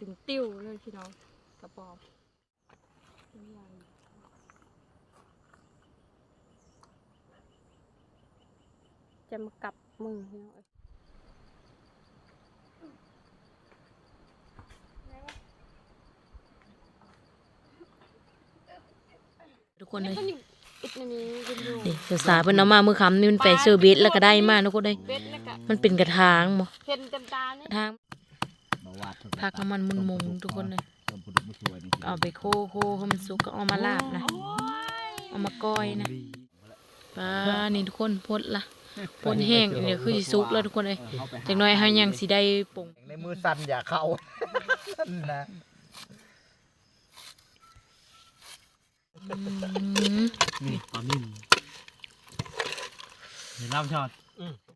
ดึงติ้วเลยพี่น้องกระปอมจะมากับมือพี่น้องเอ้ยทุกคนเลยมันอยู่อิดในนี้เป็นอยู่นี่เดี๋ยวสาเพิ่นเอามามือคำนี่มันไปเซอร์เบสแล้วก็ได้มาทุกคนเลยเบ็ดแล้วก็มันเป็นกระถางบ่เห็นเต็มตาเนี่ยกระถาง พักน้ำมันมุนๆทุกคนเลยเอาไปโคโคให้มันสุกก็เอามาลาบนะ เอามาก้อยนะปลานี่ทุกคนพดละพดแห้งเดี๋ยวคือสิสุกแล้วทุกคนเลยจักหน่อยให้ยังสิได้ปรุงในมือสั่นอย่าเข้านะอืมนี่ปลานิ่มเห็นน้ำชอดเอามากัด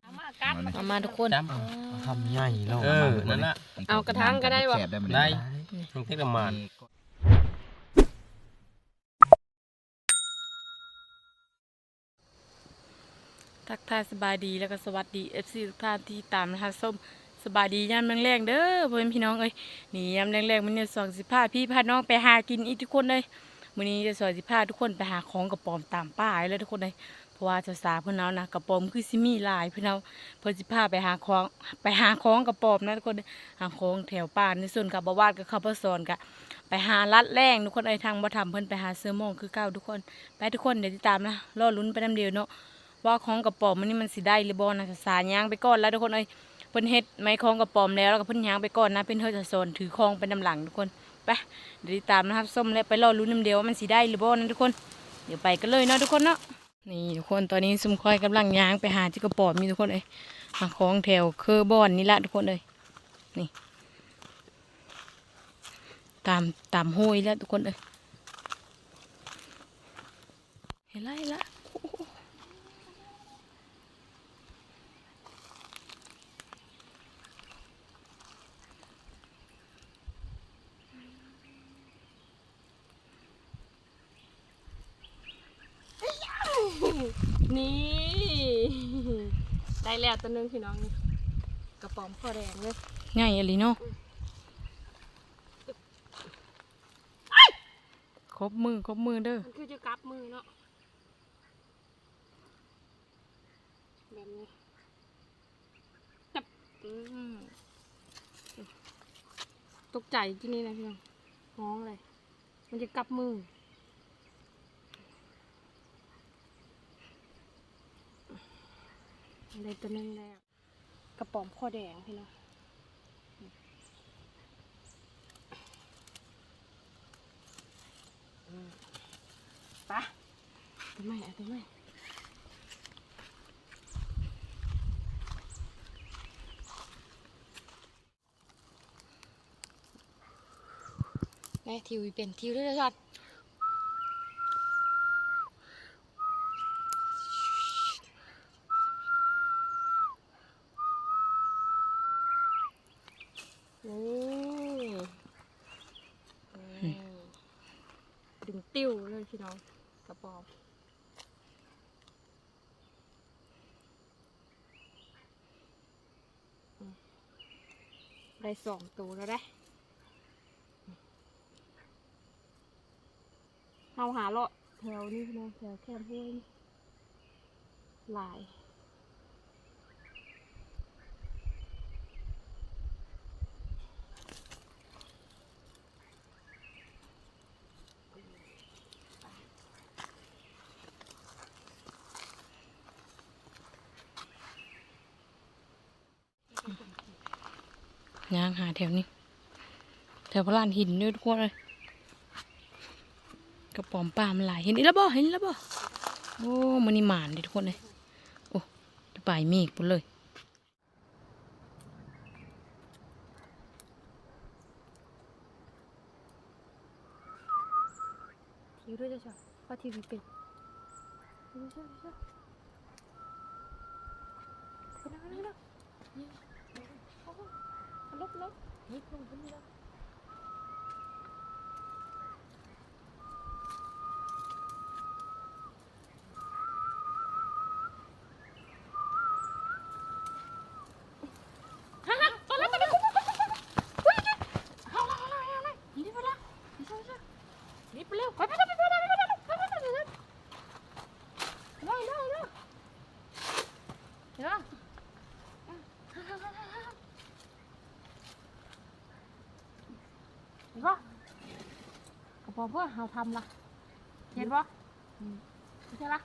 เอามาทุกคนจำทำใหญ่แล้วเออนั่นละเอากระถางก็ได้วะ แสบมันได้ลงเทศน้ำมันทักทายสบายดีแล้วก็สวัสดี FC ทุกท่านที่ตามนะคะส้มสบายดียามแรงๆเด้อพ่อแม่พี่น้องเอ้ยนี่ยามแรงๆมันเนี่ยสองสิบห้าพี่พาน้องไปหากินอีกทุกคนเลยมื้อนี้จะสอนสิพาทุกคนไปหาของกระป๋อมตามป้ายเลยทุกคนเลยเพ ราะว่าเจ้าสาวเพิ่อนเอานะกระป๋อมคือสิมีลายเพิ่อนเอาเพิ่นสิพาไปหาของไปหาของกระป๋อมนะทุกคนหาของแถวป่าในส่วนกับบวาดกับข้าวบ่สอนกะไปหาลัดแรงทุกคนไอ้ทางบ่ทำเพิ่อนไปหาเสื้อโมงคือเก่าทุกคน ไปทุกคนเดี๋ยวติดตามนะรอลุ้นไปนํเดียวเนาะว่าของกระป๋อมมันนี่มันสิได้หรือบ่นะสารยางไปก่อนแล้วทุกคนเอ้เพิ่นเฮ็ดไม้ของกระป๋อมแล้วแล้วก็เพิ่นยางไปก่อนนะเป็นเฮาจะสอนถือของไปนำหลังทุกคนไปเดี๋ยวติดตามนะครับส้มและไปรอลุ้นน้ำเดียวว่ามันสิได้หรือบ่นะทุกคน เดี๋ยวไปกันเลยเนาะทุกคนเนาะ นี่ทุกคนตอนนี้ซุมคอยกำลังยางไปหาที่กระป๋อมมีทุกคนเลยมาของแถวเคอร์บอนนี่ละทุกคนเลยนี่ ตามตามห้วยแล้วทุกคนเลยเห็นไรละ นี่ ได้แล้วตัวหนึงพี่น้องนี่กระป๋อมข้อแดงเลยง่ายอะไรเนาะครบมือครบมือเด้อมันคือจะกลับมือเนาะแบบนี้จับอืมตกใจที่นี่นะพี่น้องห้องเลย มันจะกลับมือ อะได้ตัวนึงแล้วกระป๋อมข้อแดงพี่น้องปะตัวใหม่เอาตัวใหม่แม่ทิวเป็นทิวด้วยนะช็อตนี่อืมึงติ้วเลยพี่น้องกระป๋อมได้สองตัวแล้วได้เอาหาเลาะแถวนี้พี่น้องแถวแคมป์ห้วยหลาย ย่างหาแถวนี้ แถวพระลานหินด้วยทุกคนเลยกระป๋อมปลามันหลายเห็นอีแล้วบ่เห็นอีกแล้วบ่โอ้มันนี่หมานดิทุกคนเลยโอ้จะปลายเมฆปุ่นเลยทิวด้วยจ้ะช็อตเพราทีวีเป็นทิวช่วยช่วยช่วยนั่งนั่งนั่งโอ้โหลบลบยิบลง ขึ้นนี่แล้วฮ่าฮ่าตอนนั้นตอนนั้น พ อเพื่อเราทำละเห็นปะไม่ใช่ละ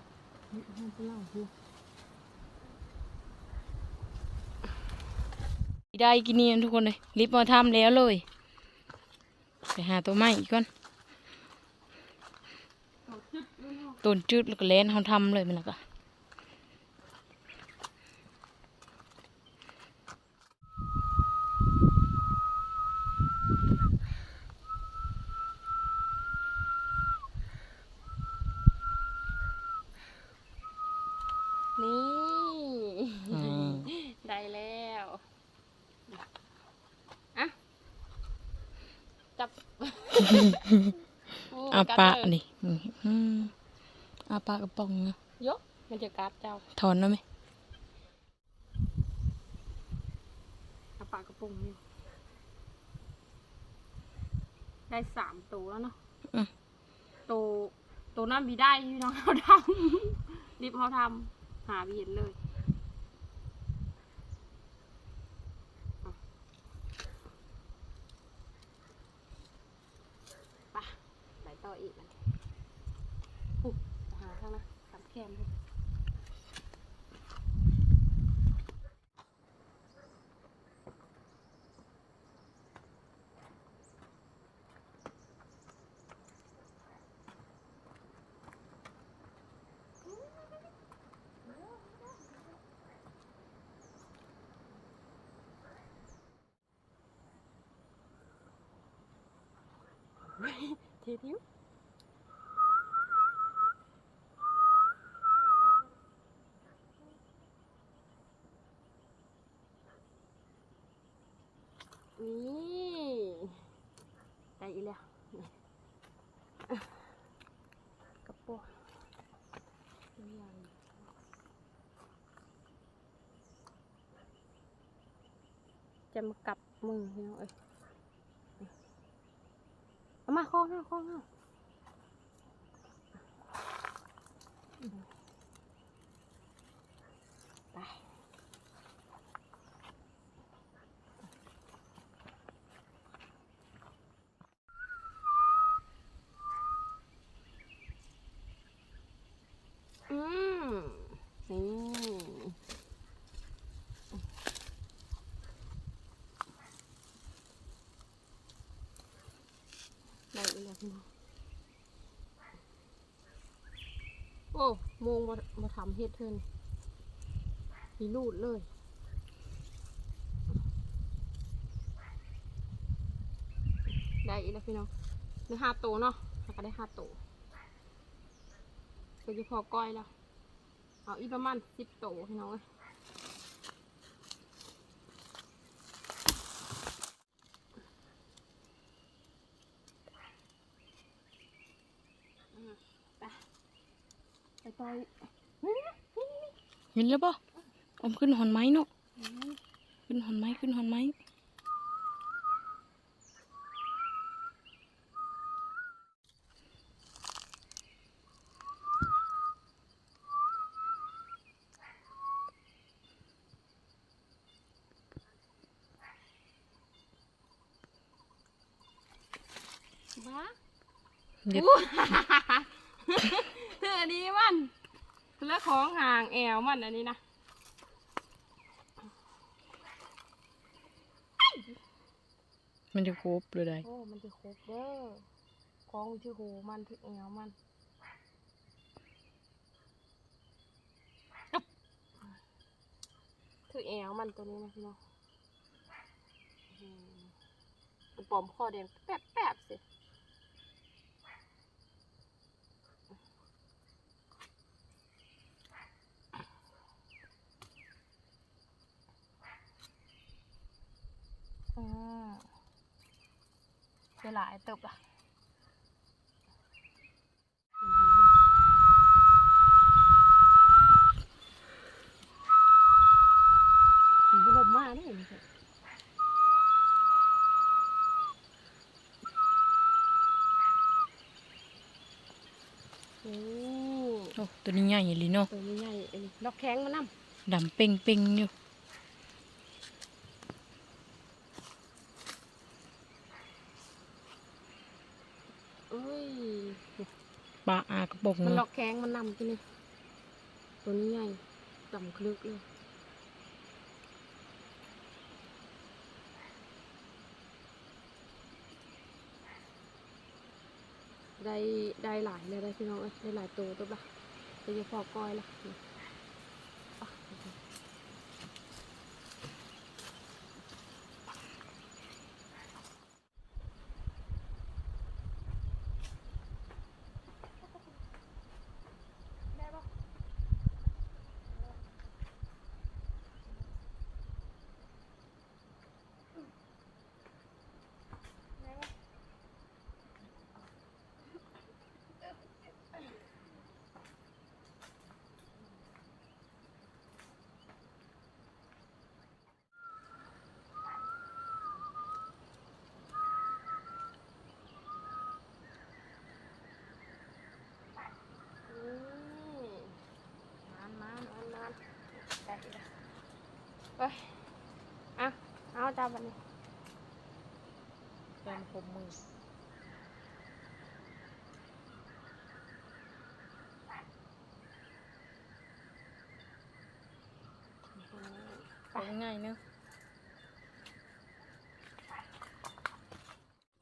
นี่มันเป็นเหล้าอยู่ได้กินนี่ทุกคนเลยรีบมาทำแล้วเลยไปหาตัวใหม่อีกก่อนต้นจืดแล้วก็เล่นเขาทำเลยมันแล้วก็ นี่ อืม ได้แล้วอะจับ อาปะ กัดเลย นี่อืม อาปะกระป๋องนะยกมันจะกัดเจ้า ถอนได้ไหมอาปากกระปุงนี่ได้สามตัวแล้วเนาะอืม ตัวตัวนั้นมีได้พี่น้องเขาทำรีบเขาทำหาไม่เห็นเลยอะไปไปต่ออีกมันปุ๊บหาข้างหนะทำแคมเลย เททิ้ว นี่ได้อีแล้วกระโปรงจะมากับมือพี่น้องเอ้ยเอามาข้องเอาข้องเอาไปอืมนี่ ได้อีกแล้วพี่น้องโอ้โมงมามาทำเฮ็ดเทินมีรูดเลยได้อีกแล้วพี่น้องได้ห้าโตเนาะแล้วก็ได้ห้าโตก็จะพอก้อยแล้ว เอาอีกประมาณสิบโตพี่น้องเอ้ยอืมไปไปต่อยนี่นี่นี่นี่ เห็นแล้วป่ะผมขึ้นหอนไม้เนาะขึ้นหอนไม้ขึ้นหอนไม้บ้าเด็ด เธออันนี้มัน แล้วของห่างแอวมันอันนี้นะมันจะครบเลยได้โอ้ มันจะครบเด้อของที่หูมันที่แอวมันถือแอวมันตัวนี้นะพี่น้องอืมมันปลอมคอแดงแป๊บแป๊บๆสิ อืมจะหลายเติบอะถึงขนมมากนี่เห็นไหมโอ้โอ้ตัวนี้ใหญ่เลยเนาะตัวนี้ใหญ่เอ้ยล็อกแข้งมานำดำเป่งเป่งๆอยู่เอ้ย ปล บอกมันเนาะหลอกแข้งมันนำกินนี่ตัวนี้ใหญ่ต่ำคลึกเลยได้ได้หลายเลยได้พี่น้องเอ้ยได้หลายตัวตัวละโดยเฉพาะก้อยล่ะ เอ้ยเอาเอาจับมันนี่แฟนผมมือเอาง่ายๆเนอะ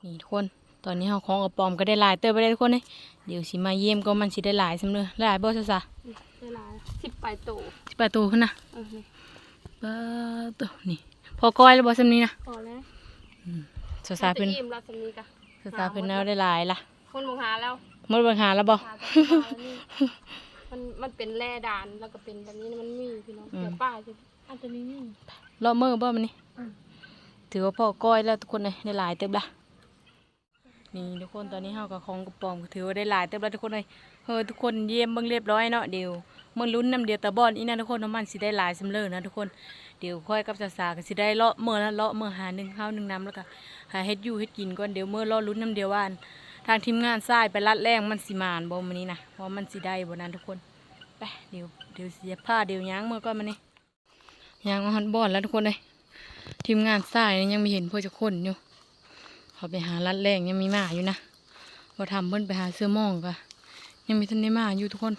นี่ทุกคน ตอนนี้เราของกระปอมก็ได้หลายเติบไปได้ทุกคนเลยเดี๋ยวสิมาเยี่ยมก็มันสิได้หลายสำเนอหลายบ่ซะซะได้หลายสิบปลายตัวสิประตูขึ้นนะเออนี่ ปะตัวนี่พอก้อยแล้วบ่สำนี้นะพอแล้วซะซาเพิ่นจะอิ่มแล้วสำนีกะซะซาเพิ่นเอาได้หลายล่ะคนมองหาแล้วหมดปัญหาแล้วบ่หาจากที่มาแล้วนี่มันมันเป็นแร่ด่านแล้วก็เป็นแบบนี้มันมีพี่น้องอืมแต่ป้าจะอันตัวนี้มีรอบมือบ่มันนี่อืมถือว่าพอก้อยแล้วทุกคนเลยได้หลายเติบละนี่ทุกคนตอนนี้เฮากับของกระปอมก็ถือว่าได้หลายเติบแล้วทุกคนเลยเฮ้อทุกคนเยี่ยมเบิ่งเรียบร้อยเนาะเดี๋ยว มันลุ้นน้ำเดียวตะบอนอีนะทุกคนน้ำมันสิได้หลายสำเร็จนะทุกคนเดี๋ยวค่อยกับสาๆก็สิได้เลาะเมื่อละเลาะเมื่อหาหนึ่งข้าวหนึ่งน้ำแล้วก็หาเฮ็ดอยู่เฮ็ดกินก่อนเดี๋ยวเมื่อรอลุ้นน้ำเดียวว่านทางทีมงานทรายไปรัดแรงมันสิมานบ่มื้อนี้นะว่าะมันสิได้บ่นั้นทุกคนไปเดี๋ยวเดี๋ยวเสียผ้าเดี๋ยวย้างเมื่อก่อนมื้อนี้ย้างมาฮอดบอนแล้วทุกคนเลยทีมงานสายยังไม่เห็นเพื่อจะคนอยู่เขาไปหาลัดแรงยังมีหมาอยู่นะพอทำเพิ่นไปหาเสื้อมองก็ยังมีทันได้มาอยู่ทุกคน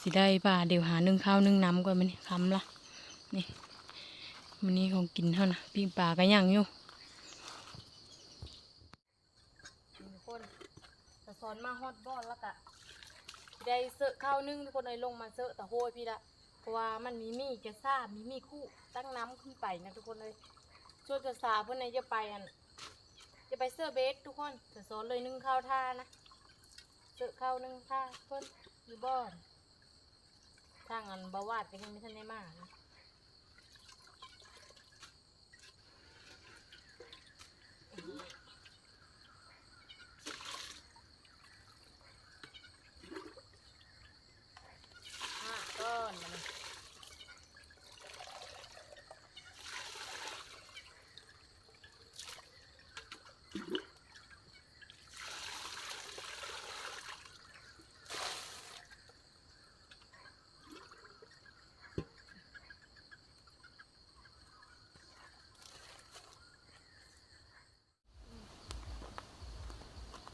สิได้ป่าเดี๋ยวหานึ่งข้าวนึ่งน้ำก่อนมันนี่คำละนี่มันนี้ของกินเท่านะปิ้งปลาก็ย่างอยู่ทุกคนจะสอนมาฮอดบอนแล้วก็ได้เสื้อข้าวนึ่งทุกคนเลยลงมาเสื้อแต่โหยพี่ละเพราะว่ามันมีมีกระซ่ามีมีคู่ตั้งน้ำขึ้นไปนะทุกคนเลยช่วยกระสาเพื่อนในจะไปอันจะไปเสื้อเบสทุกคนจะสอนเลยนึ่งข้าวท่านะเสื้อข้าวนึ่งท่าเพื่อนอยู่บ้านางอันบาวาดก็ยังไม่ทันได้มานะห้าก้อนมาเลย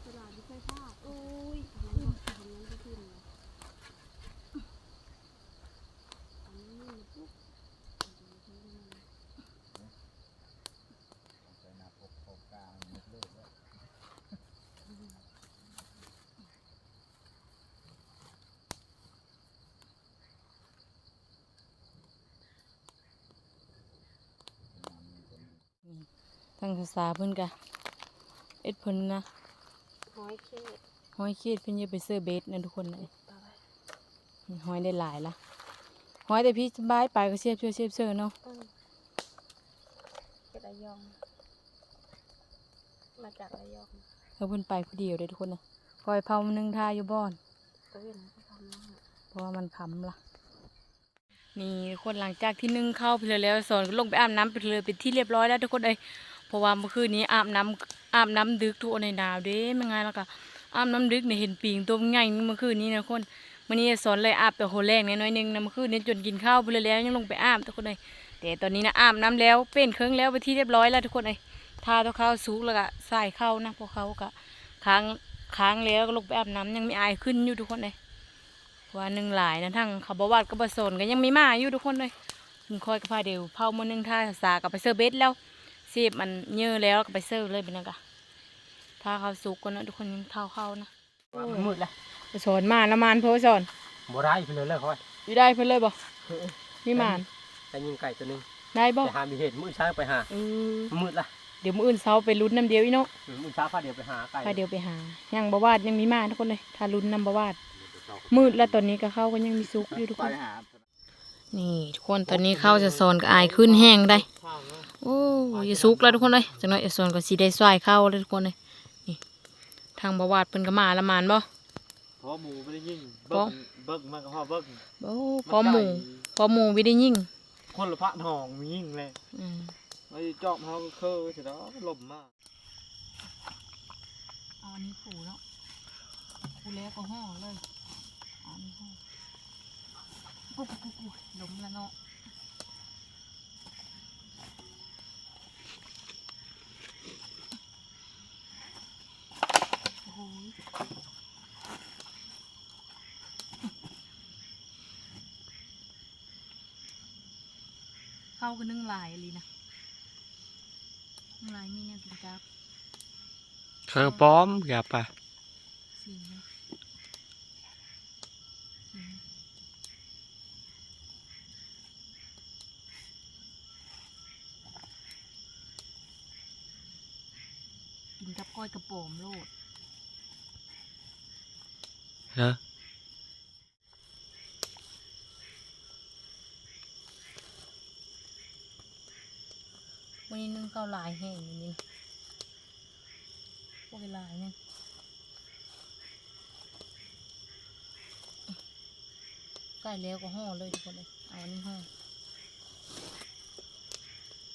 ตลาดไม่ใช่ผ้าโอ้ยทำนั้นทำนั้นก็ขึ้นเลยอันนี้ปุ๊บ ใส่หน้าปกปกกลางมุกเลิกแล้ว ทางภาษาเพิ่นกะเอ็ดเพิ่นนะหอยเค็ดห้อยขีดเพิ่นจะไปเสื้อเบสนะทุกคนเลยตายห้อยได้หลายละห้อยแต่พี่สบายไปก็เสียบเชื่อเสียบเสื้อเนาะอืมเค็ดระยองมาจากระยองแล้วเพิ่นไปผู้เดียวเลยทุกคนเลยคอยเผานึ่งทาอยู่บ้านตัวเห็นเขาทำนะฮะเพราะว่ามันคำละนี่คนหลังจากที่นึ่งข้าวไปเลยแล้วสอนก็ลงไปอาบน้ำไปเลยเป็นที่เรียบร้อยแล้วทุกคนเลย เพราะว่าเมื่อคืนนี้อาบน้ำอาบน้ำดึกทุกคนในหนาวเด้ไม่ไงแล้วก็อาบน้ำดึกเนี่ยเห็นปิงตัวใหญ่เมื่อคืนนี้นะทุกคนวันนี้สอนเลยอาบแต่โหแรงนิดหน้อยนึงนะเมื่อคืนนี้จนกินข้าวไปแล้วยังลงไปอาบทุกคนเลยแต่ตอนนี้นะอาบน้ำแล้วเป็นเครื่องแล้วไปที่เรียบร้อยแล้วทุกคนเลยทาตัวเขาสุกแล้วก็ใส่เข้านะพวกเขาก็ค้างค้างแล้วก็ลงไปอาบน้ำยังไมีอายขึ้นอยู่ทุกคนเลยว่าหนึ่งหลายนะทั้งขาบวาดก็บสนก็ยังไมีมาอยู่ทุกคนเลยถึงคอยกับพาเดียวเผามือหนึงท่าสากับไปเสิร์เบสแล้ว สียบมันเยอะแล้วก็ไปเสิร์ฟเลยเป็นนังกะถ้าเขาสุกก็นะทุกคนยังเท่าเข้านะมันมืดละไปสอนมาละมานเพอสอนบ่ได้เพิ่นเลยเลยค่อยอยู่ได้เพิ่นเลยบ่มีมานแต่ยิงไก่ตัวหนึงได้บ่ไปหามีเห็ดมื้อเช้าไปหาเออมืดละเดี๋ยวมื้ออื่นเช้าไปลุ้นน้ำเดียวอีเนาะอืมมื้อเช้าพาเดี๋ยวไปหาไก่พาเดียวไปหายังบ่วาดยังมีมาทุกคนเลยถ้าลุ้นน้ำบ่วาดมืดแล้วตอนนี้ก็เข้าก็ยังมีสุกอยู่ทุกไปคนหานี่ทุกคนตอนนี้ข้าวจะสอนก็อายขึ้นแห้งได้ โอ้ยาสุกแล้วทุกคนเลยจังน้อยจะสอนก็สีได้สายเข้าวเลยทุกคนเลยนี่ทางบวาดเพิ่นก็มาละมานบ่เพราะหมูไม่ได้ยิ่งเพราะเบิ้งเบิ้งมากกว่าเบิ้งโอ้พอหมูพอหมูวิได้ยิ่งคนละพระทองมียิ่งเลยอืมไอ้จอบเขาก็เคยเสร็จแล้วลมมากเอาอันนี้ผูแล้วผูแล้วก็ห่อเลยเอาอันนี้ห่อปุ๊บปุ๊บปุ๊บลมแล้วเนาะ โอ้โหเข้ากันนึ่งลายเลยนะนึ่งลายมีเนี่ยกินกับเคอป้อมอย่าปะสีนะสีนะกินกับก้อยกระโปมโลด เหรอวันนี้นึ่งข้าวลายแห้งอย่างนี้พวกลายเนี่ยใส่แล้วก็ห่อเลยทุกคนเลยเอาอันนี้ห่อ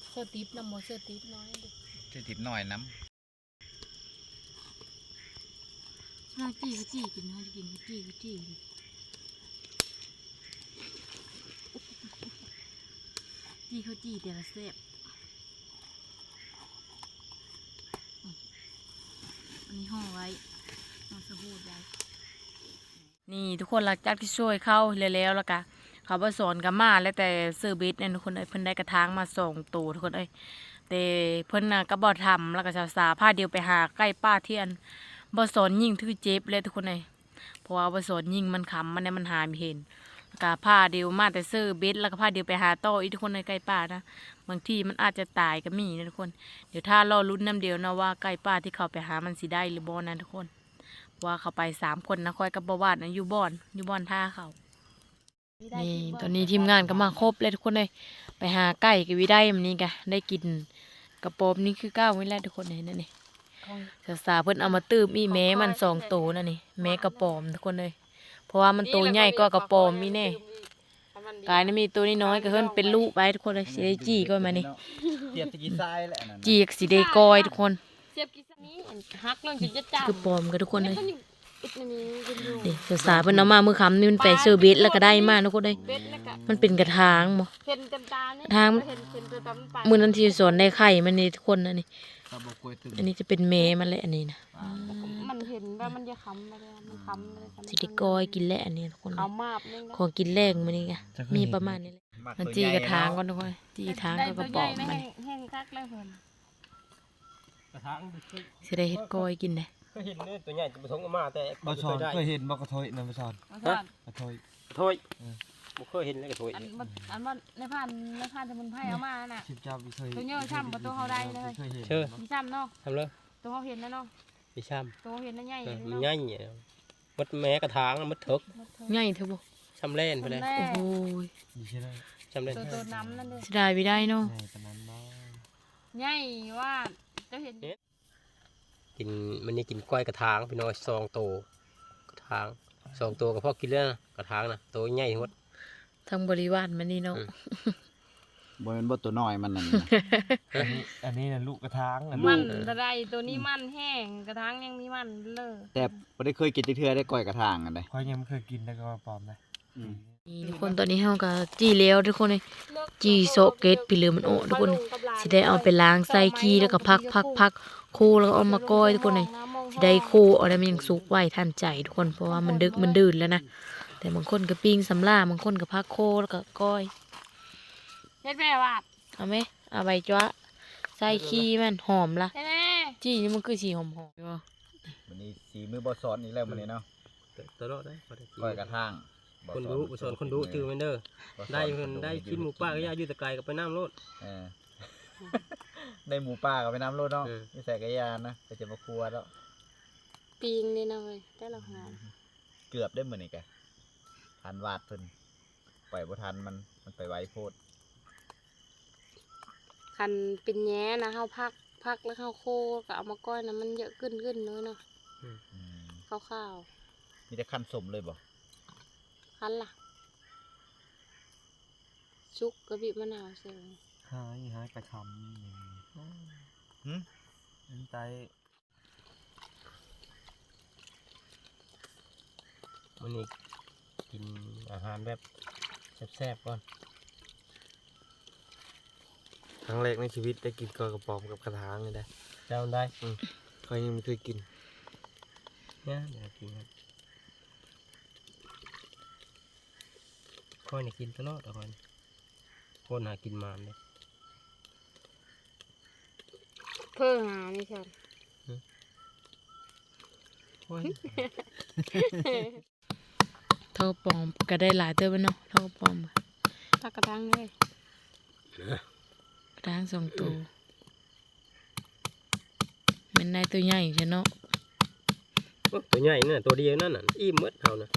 เสื้อติ๊บน้ำโมเสื้อติ๊บน้อยดิจะติดหน่อยน้ น่าจี้ก็จี้กินนะจะกินก็จี้ก็จี้จี้เขาจี้แต่ละเสบอันนี้ห่อไว้ห่อสบู่ไว้นี่ทุกคนหลังจากที่ช่วยเข้าแล้วแล้วกะเขาบสอนกับมาแล้วแต่เซอร์บิสเนี่ยทุกคนเอ้ยเพิ่นได้กระถางมาส่งตูทุกคนเอ้ยแต่เพิ่นน่ะก็บ่ทำแล้วก็สาวสาผ้าเดียวไปหาใกล้ป้าเทียน บอสอนยิงถือเจ็บเลยทุกคนเลยเพราะว่าบอสอนยิงมันขำมันเนี่ยมันหาไม่เห็นแล้วก็ผ้าเดียวมาแต่ซื้อเบ็ดแล้วก็ผ้าเดียวไปหาต่ออีกทุกคนในใกล้ป่านะบางทีมันอาจจะตายก็มีนะทุกคน เดี๋ยวถ้ารอลุ้นน้ำเดียวนะว่าใกล้ป่าที่เขาไปหามันสิได้หรือบ่นะทุกคน ว่าเขาไปสามคนนะคอยกับบวาดนะอยู่บอนอยู่บอนท่าเขานี่ตอนนี้ทีมงานก็มาครบเลยทุกคนเลยไปหาไก่กับวิได้มันนี้กะได้กินกระโปมนี่คือก้าวไว้แล้วทุกคนเห็นนั่นนี่ สาวสาเพิ่นเอามาตื้มอีแม้มันสองโตวนั่นนี่แม้กระปอมทุกคนเลยเพราะว่ามันโตวใหญ่ก็กระปอมมีแน่กายนี่มีตัวนี้น้อยก็เพิ่นเป็นลูกไปทุกคนเลยสิได้จี้ก็มานี่ำเทียบตะกี้ทรายแหละอันนั้นน่ะจี้ก็สิได้กอยทุกคนเสียบกี่สักนี้ฮักเรื่องจุดจะจับคือปอมก็ทุกคนเลยมันอยู่อิดนี่กันอยู่นี่สาวสาเพิ่นเอามามื้อค่ำนี่มันไปเซอร์เบสแล้วก็ได้มาทุกคนเลยเบ็ดแล้วก็มันเป็นกระถางบ่เห็นเต็มตานี่ทางเห็นเห็นตัวตามันปากมื้อนั้นที่สอนได้ไข่มันนี่ทุกคนนะนี่ ตะบกกล้วยตึงอันนี้จะเป็นแม่มันแหละอันนี้นะมันเห็นว่ามันจะค้ำมาเลยมันค้ำเลยสิได้กอยกินแหละอันนี้ทุกคนเลยเขามาบนึงของกินแรงมันนี่ไงมีประมาณนี้แหละมันจี้กระถางก่อนทุกคนจี้กระถางก็กระปอมมันแห้งแห้งคักแล้วเพิ่นกระถางสิได้เฮ็ดกอยกินเลยเคยเห็นเนี่ยตัวใหญ่จะผสมกันมาแต่บอชอนได้เคยเห็นบอกกระทอยนะบอชอนเอาซ่อนกระทอยโทย บ่เคยเห็นเลยกระโทยอันมันอันมันในผ่านในผ่านสมุนไพรเอามาน่ะ ชิบจ้าไม่เคยตัวเยอะช่ำกว่าตัวเขาได้เลยเคยเห็นเชื่อมีซ้ำเนาะทำเลยตัวเขาเห็นแล้วเนาะพี่ช้ตัวเขาเห็นแล้วใหญ่ำเออเนาะมันง่ายเนี่ยมัดแม้กระถางมัดเถิกใหญ่เถอะบ่ช้ำเล่นไปตัวเลยแรโอ้กโหดีใช่ไหมช้ำเล่นตัวตัวน้ำนั่นเด้อสิได้ไม่ได้เนาะใหญ่ปานนั้นบ้างใหญ่ว่าเจะเห็นกินมันนี่กินกล้วยกระถางพี่น้อยซองโตกระถางสองตัวกับพ่อกินแล้วนะกระถางนะตัวใหญ่ทั้งหมด ทางบริวารมันนี่เนาะอืมบ่เป็นบ่ตัวน้อยมันนั่นน่ะอันนี้อันนี้นะลูกกระถางนะมันลูกตะไดตัวนี้มันแห้งกระทั่งยังมีมันเลยแต่บ่ได้เคยกินจักเทื่อได้ก้อยกระถางกันได้คอยยังไม่เคยกินแล้วก็ปลอมนะนี่ทุกคนตอนนี้เฮาก็จี้แล้วทุกคนเลยจี้โซะเกตไปเลยมันโอ้ทุกคนสิได้เอาไปล้างใส่ขี้แล้วก็พักพักพักคู่แล้วก็เอามาก้อยทุกคนเลยสิได้โคเอาแล้วมันยังสุกไว้ทันใจทุกคนเพราะว่ามันดึกมันดื่นแล้วนะ แต่บางคนก็ปิ้งสำลาบางคนก็พักโคแล้วก็ก้อยเฮ็ดแม่วาดเอาไหมเอาใบจ้วะใส่ขี้มันหอมละเฮ็ดแม่จี้นี่มันคือสีหอมหอมวันนี้สีมือบ่สอนอีกแล้วมื้อนี้เนาะตลอดได้บ่ได้กินก้อยกระทางบ่คนสดูบ่สอนคนดูจื้อแม่นเด้อบ่สอได้เพิ่นได้กินหมูป่าก็ย่าอยู่แตะไกลก็ไปน้ำโลดเออได้หมูป่ากับไปน้ำรดเนาะเออนี่ใส่กระยานนะก็จะมาครัวแล้วปีงนี่นะเว้ยแต่ละหาเกือบได้มื้อนี้แก ทันวาดเพิ่นปล่อยบ่ทันมันมันไปไวโพดคันเป็นแย้นะเฮาพักพักแล้วเฮาโคก็เอามาก้อยนะมันเยอะขึ้นขึ้นเน้อยเนาะอืมข้าวมีแต่คันสมเลยบ่ๆคันล่ะชุกกระบิมะนาวใส่ไว้หายหายกระคำหึอันใจมื้อนี้ กินอาหารแบบแซ่บๆก่อนครั้งแรกในชีวิตได้กินกอยกระป๋อมกับกระถางเลยได้เจ้าได้เคยยังไม่เคยกินเนี่ยเดี๋ยวกินครับค่อยนี่กินตลอดอะค่อยนี่คนหากินมาเลยเพิ่งหานี่ฉันโอ้ยเท่าปอมก็ได้หลายเติมเนาะเท่าปอมพักกระดังเลยกระด้างสองตัวมันได้ตัวใหญ่ใช่เนาะโอ้ตัวใหญ่นั่นนะตัวเดียวนั่นน่ะอิ่มหมดเท่านะ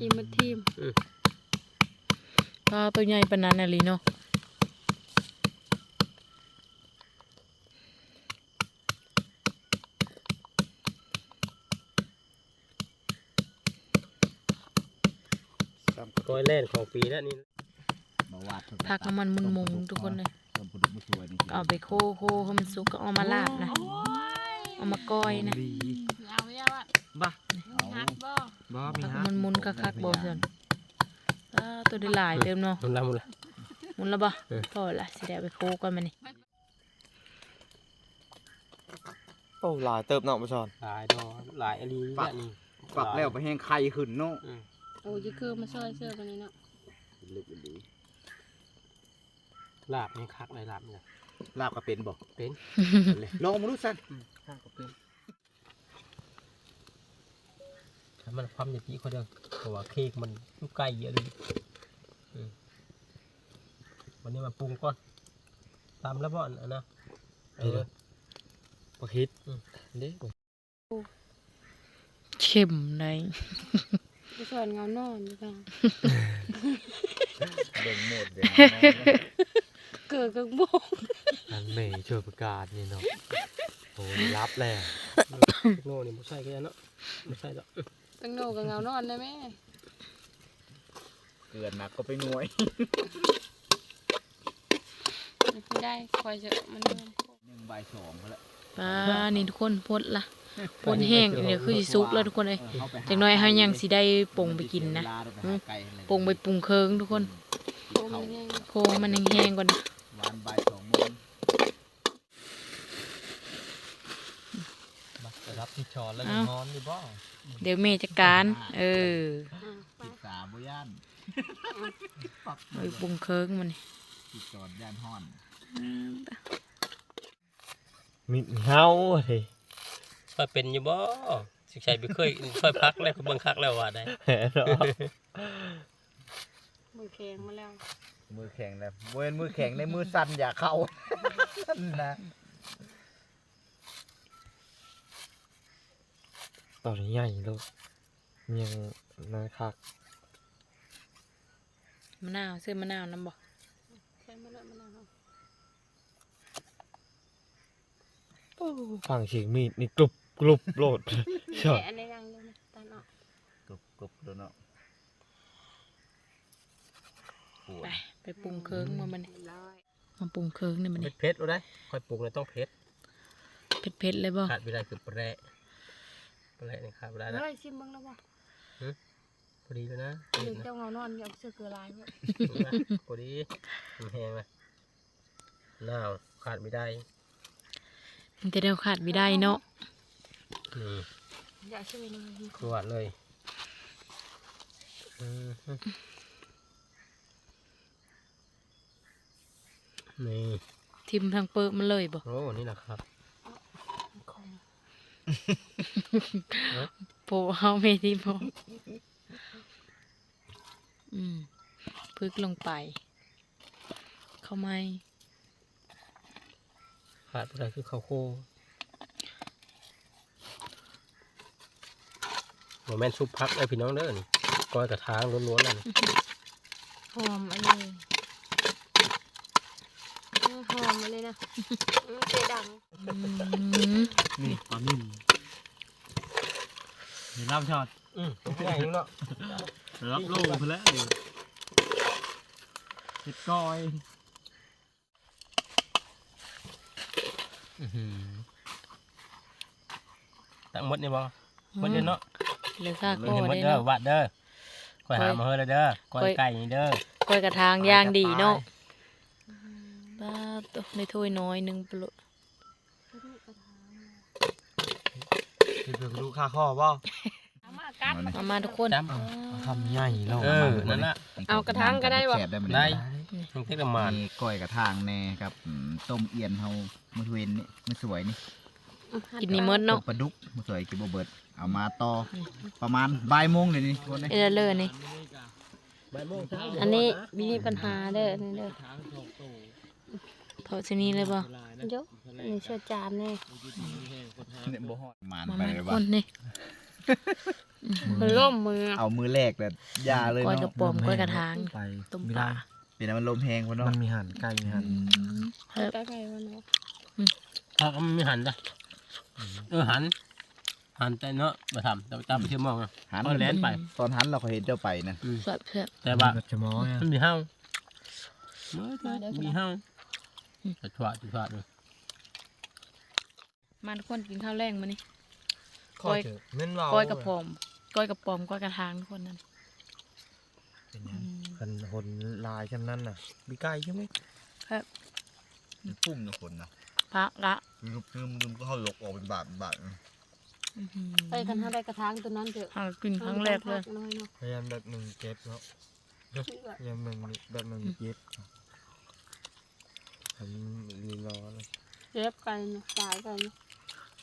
อีมาทีมก็ตัวใหญ่ปานนั้นน่ะลีเนาะ ก้อยแล่นของปีแล้วนี่มาวาดเพิ่พักน้ำมันมุนมุงทุกคนเลยต้มปลาดุกมาสวยนี่เอาไปโคโคให้มันสุกก็เอามาลาบนะเอามาก้อยนะดียาวไม่ยาวอะบ้าหักบ่บ้ามีพักฮะมันมุนๆคักๆบ่เพื่อนอ้าตัวได้หลายเติมเนาะมันละมันละมุนแล้วบ่เออพอละสิได้เอาไปโคก่อนมานี่โอ้หลายเติบเนาะมาสอนหลายดอกหลายอันนี้เนี่ยนี่ปรับแล้วไปแห้งไข่ขึ้นเนาะอืม โอ้ยคือมาช่วยเสื้อตัวนี้เนาะลึกดีลาบนี่คักเลยลาบเนี่ยลาบก็เป็นบ่เป็นเลยลองมาดูสั่นข้างก็เป็นถ้ามันความอย่างนี้เขาเด้อเพราะว่าเค้กมันอยู่ใกล้เยอะเลยอืมวันนี้มาปรุงก่อนตามแล้วบ่อนอันนะเออปลาคิดอืมเด้เข้มได้ ไปช่วยเงานอนดีกว่าเบิ่งโหมดเด้เกิดกังบงอันเมย์ช่วยประกาศนี่เนาะโอ้ยรับแล้วโน่นี่ไม่ใช่แค่เนาะไม่ใช่หรอกตั้งโนกับเงานอนได้ไหมเกลือหนักก็ไปหน่วยไม่ได้คอยเจอมันเริ่มหนึ่งใบายสองพอละ ปลานี่ทุกคนพดละพดแห้งอันนี้คือสิสุกแล้วทุกคนเลยเออเข้าไปหจักหน้อยเฮายังสิได้ปรุงไปกินนะเวลาเราไปหาไก่อะไรปรุงไปปรุงเคิงทุกคนโอ้มันแห้งโคมันแห้งๆก่อนนะวานใบายสองโมงมาไปรับที่ชอนแล้วยังนอนอยู่บ้างเดี๋ยวเมย์จัดการ เอออะไปติดสาบุย่านปรับไปปรุงเคิงมันนี่ติดจอดย่านห้อน มิดเฮาเฮ้ยค่อยเป็นอยู่บ่สิใช่ไปเคยค่อยพักแล้วเบิ่งคักแล้วว่าได้เนาะมือแข็งมาแล้ว มือแข็งเลยเวนมือแข็งในมือสั่นอย่าเข้านั่นนะตอนนี้ใหญ่ลูกยังนาคักมะนาวซื้อมะนาวน้ำบ่แข็งมาแล้วมาแล้ว ฝั่งฉีกมีดนี่กรุบกรุบโลดชอแกะดอันนี้ยังเลยนะตาเนาะกรุบกรุบดูเนาะปวไปดไปปรุงเคิงมามันนี่ร้อยมาปรุงเคิงนี่มันเผ็นี่ดเผ็ดๆเอาได้ค่อยปรุงเลยต้องเผ็ดเผ็ดๆเลยบ่ขาดไม่ได้คือปลาแร่ปลาแร่นี่ขาดไม่ได้นะเฮ้ยชิมบ้างแล้วบ่พอดีเลยนะหนึ่งนะเจ้าเงานอนอย่าเอาเสื้อเกลือลายไว้พอดีมันแห้งเลยหนาวขาดไม่ได้ มันจะได้ขาดไม่ได้เนาะนี่อยากช่วยหน่อยกรวดเลยอืมนี่ทิมทางเปิดมันเลยบ่โอ้นี่แหละครับคงโปะเฮาไม่ทิมพออืมพึกลงไป เข้าไม่ ขาดอะไรคือข้าวโคโมเมนต์ซุปพักไอ้พี่น้องเด้อนี่ก้อยกระทางล้วนๆเลยนี่หอมอันนี้เออหอมมาเลยนะอืมเจดังอืมนี่ปลานิ่มเห็นน้ำชอดอืมเป็นไงอยู่เนาะรับโลกไปแล้วเดี๋ยวเห็ดก้อย อื้อหือ ตั้งหมดนี่บ่หมดเด้อเนาะเหลือค่าเห็ก้อนหมดได้เด้อเนาะ วัดเด้อก้อยหามาเฮ้อเลยเด้อก้อยก้อย ไก่นี่เด้อก้อยกระทางย่างดีเนาะป้าตกในถ้วยน้อยหนึงปลุเห็ดเผือกลูกค่าข้อป่ะเอามากัดเอามาทุกคนจทำใหญ่แล้วำเออนั่นละเอากระถางก็ได้บ่แซ่บได้มื้อได้ นี้มันเทศน้ำมันมีก้อยกระทางแน่ครับอืมต้มเอียนเฮามื้อเวนนี่มื้อสวยนี่กินนี่หมดต้เนาะมปลาดุกมื้อสวยกินบ่เบิด เอามาต่อประมาณบ่ายโมงเลยนี่ทุกคนนี่เอเลอร์นี่ อันนี้มีปัญหาเด้ออันนี่เด้อเทาชนี้เลยบ่เดี๋ยกอันนี้เชื่อจานแน่เนี่ยบ่ฮอดมานมาไปมาเลทุยกว่าคนนี่มันล่มมือเอามือแรกแต่ยาเลยก้อยกระเนาะป๋อมก้อยกระทาง ไปต้มไม่ปลาได้ เป็นอะไรมันลมแหงพุ่นเนาะมันมีหั่นไก่มีหั่นเฮ้ยใกล้ๆวันเนาะผักมันมีหันจ้ะเออหัน หันแต่เนาะมาทำแต่ตามไปเที่ยวมองนะหันเอาแลนไป ตอนหันเราก็เห็นเจ้าไปนะอืมสวดเพื่อแต่ว่ามันก็จะมอไงมันมีห้าวมีห้าวจะชวดจะชวดเลยมาทุกคนกินข้าวแรงมานี่ข้อเจอเน้นเบาก้อยกระป๋อมก้อยกระป๋อมก้อยกระทางทุกคนนั่นเป็นหยัง กันหนลายชั้นนั้นน่ะมีไก่ใช่ไหมพุ่มนะคนนะพักละลืมลืมลืมก็เข้าลกออกเป็นบาทบาทอื้อหือไปกันถ้าได้กระถางตัวนั้นเถอะหากินครั้งแรกเลยน้อยเนาะพยายามแบบหนึ่งเก็บแล้วพยายามหนึ่งแบบหนึ่งเก็บผมรีรอเลยเจ็บกันสายกัน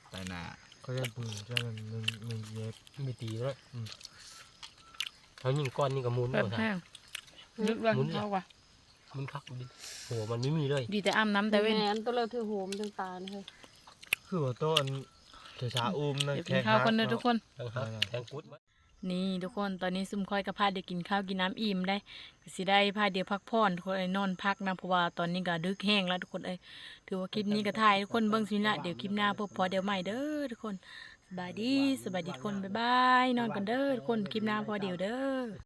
ไปหน้าก็จะปืนจะหนึ่งหนึ่งหนึ่งเก็บมีตีด้วยเขายิงก้อนนี่กับมุนแบบหมดแห้ง ลึกว่าเข้าว่ะมันคักดิโหมันไม่มีเลย ดีแต่อ้ำน้ำแต่แต่เว้นแม่นตัวเราถือโหมจังตายเลยคือว่าโต้นเถอชาอุ้มนะเดี๋ยวกินข้าวกันเด้อทุกคนทั้งฮักทั้งกุด นี่ทุกคนตอนนี้ซุ่มค่อยกับพาเดี๋ยวกินข้าวกินน้ำอิ่มได้ก็สิได้พาเดี๋ยวพักผ่อนทุกคนไอ้นอนพักนะเพราะว่าตอนนี้ก็ดึกแห้งแล้วทุกคนเอ้ยถือว่าคลิปนี้ก็ถ่ายทุกคนเบิ่งสิละเดี๋ยวคลิปหน้าพบพอเดี๋ยวใหม่เด้อทุกคนสบายดีสบายดีทุกคนบ๊ายบายนอนกันเด้อทุกคนคลิปหน้าพอเดี๋ยวเด้อ